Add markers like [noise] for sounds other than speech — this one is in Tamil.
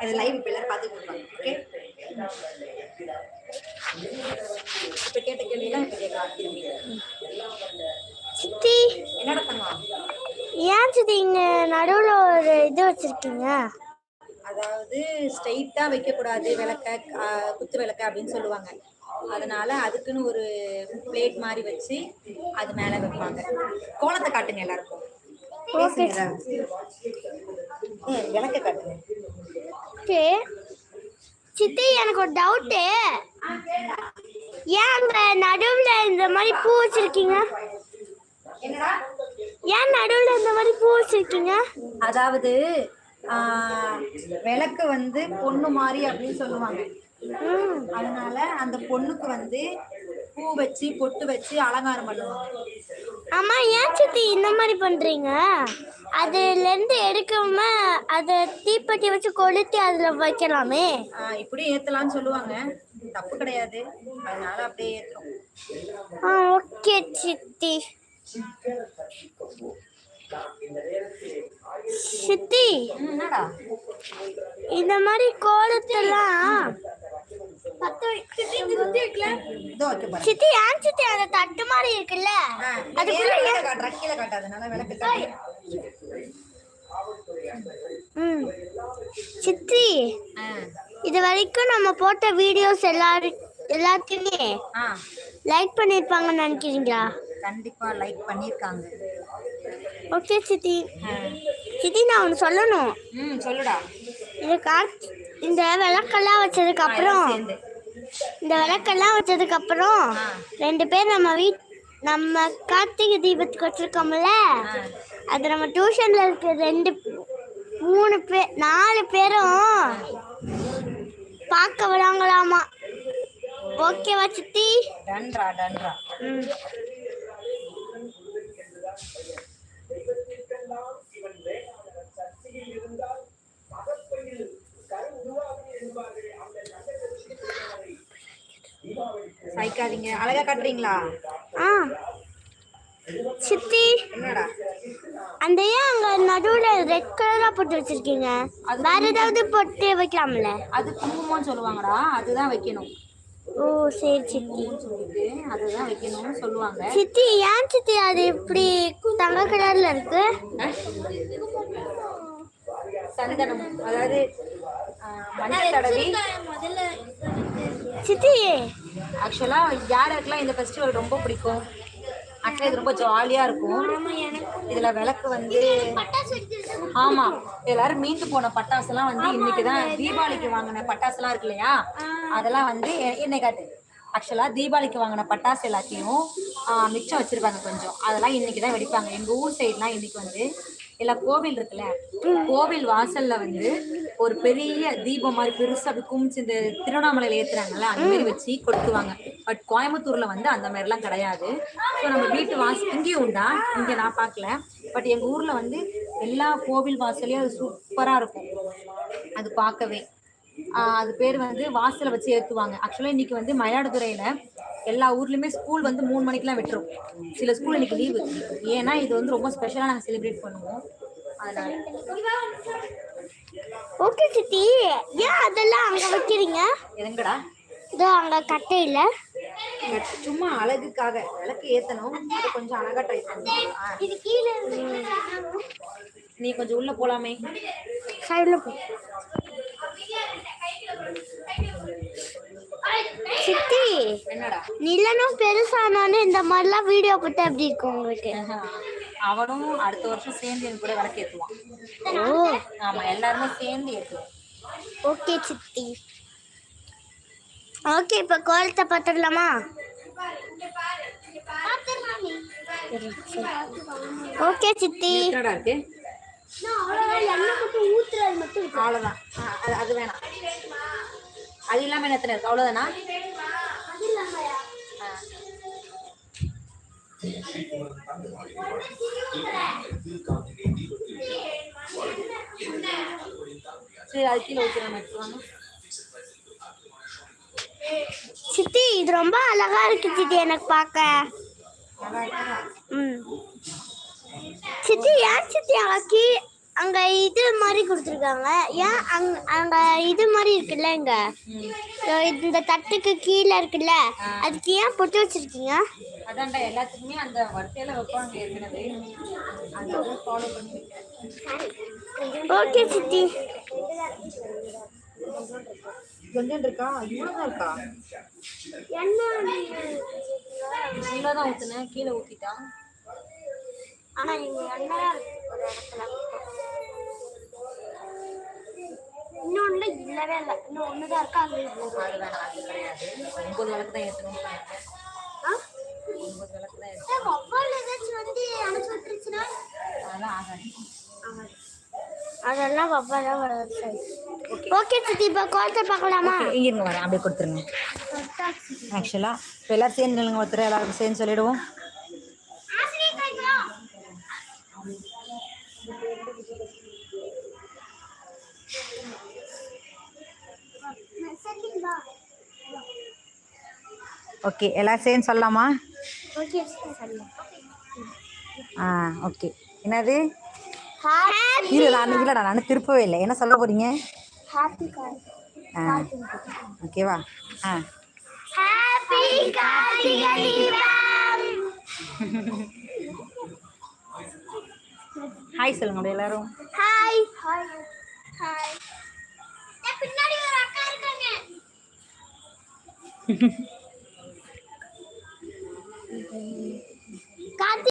அது லைவ் இப்போ எல்லாரும் பார்த்துட்டு இருப்பாங்க. ஓகே இப்போ கேட்ட கேள்வியெல்லாம் இப்போ கேட்கலாம். திரும்பி சித்தி என்னடா தங்கம் ஏன் சித்தி இங்க நடுவுல ஒரு இது வச்சிருக்கீங்க? அதாவது ஸ்ட்ரைட்டா வைக்கக்கூடாது விளக்க குத்து விளக்க அப்படின்னு சொல்லுவாங்க. அதனால அதுக்குன்னு ஒரு பிளேட் மாதிரி வச்சு அது மேல வைப்பாங்க. கோலத்தை காட்டுங்க எல்லாருக்கும். விளக்க காட்டுங்க. ஓகே சித்தி எனக்கு ஒரு டவுட்டு ஏன் அங்க நடுவுல இந்த மாதிரி பூ வச்சிருக்கீங்க? ஏன் நடுவுல இந்த மாதிரி பூ வச்சிருக்கீங்க? அதாவது விளக்கு வந்து பொண்ணு மாதிரி அப்படின்னு சொல்லுவாங்க. அதனால அந்த பொண்ணுக்கு வந்து பூ வச்சு பொட்டு வச்சு அலங்காரம் பண்ணுவாங்க. ஆமா ஏன் சித்தி இந்த மாதிரி பண்றீங்க? அதுல இருந்து எடுக்காம அதை தீப்பெட்டி வச்சு கொளுத்தி அதுல வைக்கலாமே? இப்படி ஏத்தலாம்னு சொல்லுவாங்க. தப்பு கிடையாது. அதனால அப்படியே ஏத்துறோம். ஆ ஓகே சித்தி. சித்தி என்னடா? இந்த மாதிரி கோலத்தெல்லாம் சித்தி ஏன் சித்தி? அந்த தட்டு மாதிரி இருக்குல்ல? காட்டுறா, கீழே காட்டாதனால விளக்கு சித்தி இது வரைக்கும் நம்ம போட்ட வீடியோஸ் எல்லாரும் எல்லாத்தையுமே லைக் பண்ணியிருப்பாங்கன்னு நினைக்கிறீங்களா? கண்டிப்பா லைக் பண்ணிருக்காங்க. ஓகே சித்தி. சித்தி நான் ஒன்று சொல்லணும். ம் சொல்லுடா. இது கா இந்த விளக்கெல்லாம் வச்சதுக்கு அப்புறம் இந்த விளக்கெல்லாம் வச்சதுக்கு அப்புறம். ரெண்டு பேர் நம்ம வீட் நம்ம கார்த்திகை தீபத்துக்கு வச்சிருக்கோம்ல? அது நம்ம டியூஷன்ல இருக்க ரெண்டு மூணு பேர் நாலு பேரும் பார்க்க விடாங்களாமா? ஓகேவா சித்தி? டன்ரா டன்ரா ம். சைக்காதீங்க அழகா காட்டுறீங்களா? ஆ. சித்தி. என்னடா? அந்த ஏன் அங்க நடுவுல ரெட் கலரா போட்டு வச்சிருக்கீங்க. வேற ஏதாவது போட்டு வைக்கலாம்ல? அது குங்குமம்னு சொல்லுவாங்கடா. அதுதான் வைக்கணும். ஓ சரி சித்தி. சொல்லிட்டு அதுதான் வைக்கணும்னு சொல்லுவாங்க. சித்தி ஏன் சித்தி அது இப்படி தங்க கலர்ல இருக்கு? சந்தனம். அதாவது மஞ்சள் தடவி சித்தி! ஆக்சுவலா யாருக்கெல்லாம் இந்த ஃபெஸ்டிவல் ரொம்ப பிடிக்கும்? ஆக்சுவலா இது ரொம்ப ஜாலியா இருக்கும். இதுல விளக்கு வந்து ஆமா எல்லாரும் மீந்து போன பட்டாசுலாம் வந்து இன்னைக்கு தான் தீபாவளிக்கு வாங்கின பட்டாசுலாம் இருக்கு இல்லையா? அதெல்லாம் வந்து எ- என்னை காட்டு. ஆக்சுவலா தீபாவளிக்கு வாங்கின பட்டாசு எல்லாத்தையும் மிச்சம் வச்சிருப்பாங்க கொஞ்சம். அதெல்லாம் இன்னைக்கு தான் வெடிப்பாங்க. எங்க ஊர் சைட்லாம் இன்னைக்கு வந்து இல்ல கோவில் இருக்குல்ல கோவில் வாசல்ல வந்து ஒரு பெரிய தீபம் மாதிரி பெருசா அப்படி குமிச்சு இந்த திருவண்ணாமலையில ஏத்துறாங்கல்ல அந்த மாதிரி வச்சு கொளுத்துவாங்க பட் கோயம்புத்தூர்ல வந்து அந்த மாதிரி எல்லாம் கிடையாது. ஸோ நம்ம வீட்டு வாசல் இங்கேயும் உண்டா? இங்க நான் பார்க்கல. பட் எங்க ஊர்ல வந்து எல்லா கோவில் வாசலையும் அது சூப்பரா இருக்கும். அது பார்க்கவே. அது பேர் வந்து வாசலை வச்சு ஏத்துவாங்க. ஆக்சுவலா இன்னைக்கு வந்து மயிலாடுதுறையில எல்லா ஊர்லயுமே ஸ்கூல் வந்து மூணு மணிக்கெல்லாம் விட்டுரும். சில ஸ்கூல் இன்னைக்கு லீவு ஏன்னா இது வந்து ரொம்ப ஸ்பெஷலா நாங்க செலிப்ரேட் பண்ணுவோம். ஓகே சித்தி. ஏன் அதெல்லாம் அங்க வைக்கிறீங்க? எங்கடா இதோ அங்க கட்டையில. சும்மா அழகுக்காக விளக்கு ஏத்தணும். கொஞ்சம் அழகா ட்ரை கீழே நீ கொஞ்சம் உள்ள போலாமே. சைடுல போ. சித்தி என்னடா? நிலனும் பெருசானோன்னு இந்த மாதிரிலாம் வீடியோ போட்டா எப்படி இருக்கும் உங்களுக்கு? [laughs] அவனும் அடுத்த வருஷம் சேர்ந்து என் கூட விளக்கு ஏத்துவான். ஓ. ஆமா எல்லாருமே சேர்ந்து ஏத்துவோம். ஓகே சித்தி. ஓகே இப்போ கோலத்தை பார்த்துடலாமா ஓகே சித்தி. இருக்கு? ஊத்துறது மட்டும் அவ்வளவுதான். ஆ, அது அது வேணாம். அது இல்லாம என்ன எத்தனை இருக்கு? அவ்வளவுதானா? ஆ. சரி அது கீழே ஊற்றிடணும் எடுத்துவாங்க சித்தி இது ரொம்ப அழகா இருக்கு சித்தி எனக்கு பார்க்க. சித்தி ஏன் சித்தி அங்க கீ அங்க இது மாதிரி கொடுத்துருக்காங்க. ஏன் அங்க அங்க இது மாதிரி இருக்குல்ல இங்க? இதோ இந்த தட்டுக்கு கீழே இருக்குல்ல? அதுக்கு ஏன் பொட்டு வச்சிருக்கீங்க? அதான்டா எல்லாத்துக்குமே அந்த வரிசையில வைப்பாங்க ஏற்கனவே. ஓகே சித்தி. கொஞ்சம் இருக்கா? இவ்வளோதான் இருக்கா? என்ன? ஃபுல்லாக தான் ஊற்றுனேன் கீழே ஊற்றிட்டான் ஆனா இங்க எண்ணெயா இருக்கு. ஒரு இடத்துல இன்னொன்னு இல்லவே இல்லை இன்னும் ஒண்ணுதான் இருக்கா அது வேணாம் அது கிடையாது ஒன்பது விளக்கு தான் ஏற்றணும் ஒன்பது விளக்கு தான் ஏற்றணும் ஏதாச்சும் வந்து விட்டுருச்சுன்னா அதெல்லாம் ஆகாது அதெல்லாம் வராது ஓகே சித்தி இப்போ கோலத்தை பார்க்கலாமா இருங்க வரேன் அப்படியே கொடுத்துருங்க ஆக்சுவலாக இப்போ எல்லாரும் சேர்ந்து நில்லுங்க ஒருத்தர் எல்லாருக்கும் சேர்ந்து சொல்லிடுவோம் ஓகே எல்லாரும் சேர்ந்து சொல்லலாமா. ஆ ஓகே. என்னது? ஹாப்பி இல்லை நான் இல்லைடா நான் திருப்பவே இல்லை. என்ன சொல்ல கார் ஆ ஓகேவா ஆ. ஹாய் சொல்லுங்க எல்லாரும். Hi hi hi Thank [laughs] you.